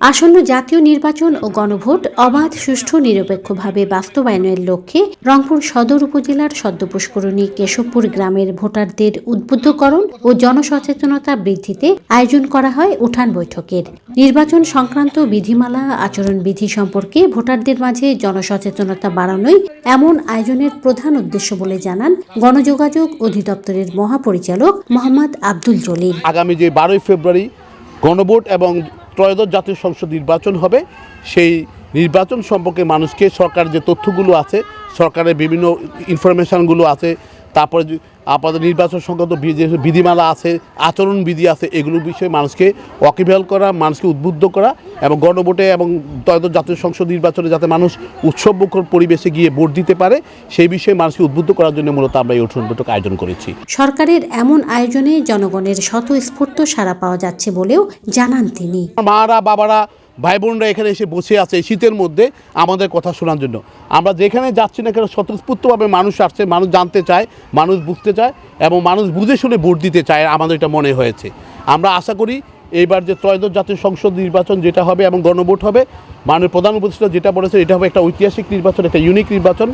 আসন্ন জাতীয় নির্বাচন ও গণভোট অবাধ সুষ্ঠু নিরপেক্ষভাবে বাস্তবায়নের লক্ষ্যে রংপুর সদর উপজেলার সদ্য পুষ্করণী কেশবপুর গ্রামের ভোটারদের উদ্বুদ্ধকরণ ও জনসচেতনতা বৃদ্ধিতে আয়োজন করা হয় উঠান বৈঠকের। নির্বাচন সংক্রান্ত বিধিমালা আচরণবিধি সম্পর্কে ভোটারদের মাঝে জনসচেতনতা বাড়ানোই এমন আয়োজনের প্রধান উদ্দেশ্য বলে জানান গণযোগাযোগ অধিদপ্তরের মহাপরিচালক মোহাম্মদ আব্দুল জলিল। আগামী যে বারোই ফেব্রুয়ারি গণভোট এবং ত্রয়োদশ জাতীয় সংসদ নির্বাচন হবে। সেই নির্বাচন সম্পর্কে মানুষকে সরকার যে তথ্যগুলো আছে, সরকারের বিভিন্ন ইনফরমেশানগুলো আছে তারপরে আপাতত নির্বাচন সংক্রান্ত বিধিমালা আছে আচরণ বিধি আছে এগুলোর বিষয়ে মানুষকে ওয়াকিবহাল করা মানুষকে উদ্বুদ্ধ করা এবং গণভোটে এবং জাতীয় সংসদ নির্বাচনে যাতে মানুষ উৎসবমুখর পরিবেশে গিয়ে ভোট দিতে পারে সেই বিষয়ে মানুষকে উদ্বুদ্ধ করার জন্য মূলত আমরা এই উঠোন বৈঠক আয়োজন করেছি। সরকারের এমন আয়োজনে জনগণের স্বতঃস্ফূর্ত সাড়া পাওয়া যাচ্ছে বলেও জানান তিনি। মারা বাবারা ভাই বোনরা এখানে এসে বসে আছে এই শীতের মধ্যে আমাদের কথা শোনার জন্য। আমরা যেখানে যাচ্ছি না কেন স্বতঃস্ফূর্তভাবে মানুষ আসছে, মানুষ জানতে চায়, মানুষ বুঝতে চায় এবং মানুষ বুঝে শুনে ভোট দিতে চায় আমাদের এটা মনে হয়েছে। আমরা আশা করি এইবার যে ত্রয়োদশ জাতীয় সংসদ নির্বাচন যেটা হবে এবং গণভোট হবে, মাননীয় প্রধান উপদেষ্টা যেটা বলেছে এটা হবে একটা ঐতিহাসিক নির্বাচন, একটা ইউনিক নির্বাচন।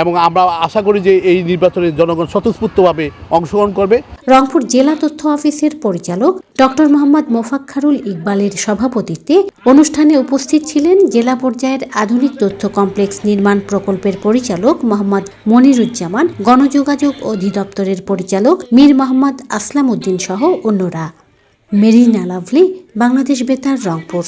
এবং আমরা আশা করি যে এই নির্বাচনে জনগণ স্বতঃস্ফূর্তভাবে অংশগ্রহণ করবে। রংপুর জেলা তথ্য অফিসের পরিচালক ডক্টর মোহাম্মদ মোফাক্খারুল ইকবালের সভাপতিত্বে অনুষ্ঠানে উপস্থিত ছিলেন জেলা পর্যায়ের আধুনিক তথ্য কমপ্লেক্স নির্মাণ প্রকল্পের পরিচালক মোহাম্মদ মনিরুজ্জামান, গণযোগাযোগ অধিদপ্তরের পরিচালক মীর মোহাম্মদ আসলাম উদ্দিন সহ অন্যরা। মেরিনা লাভলি, বাংলাদেশ বেতার, রংপুর।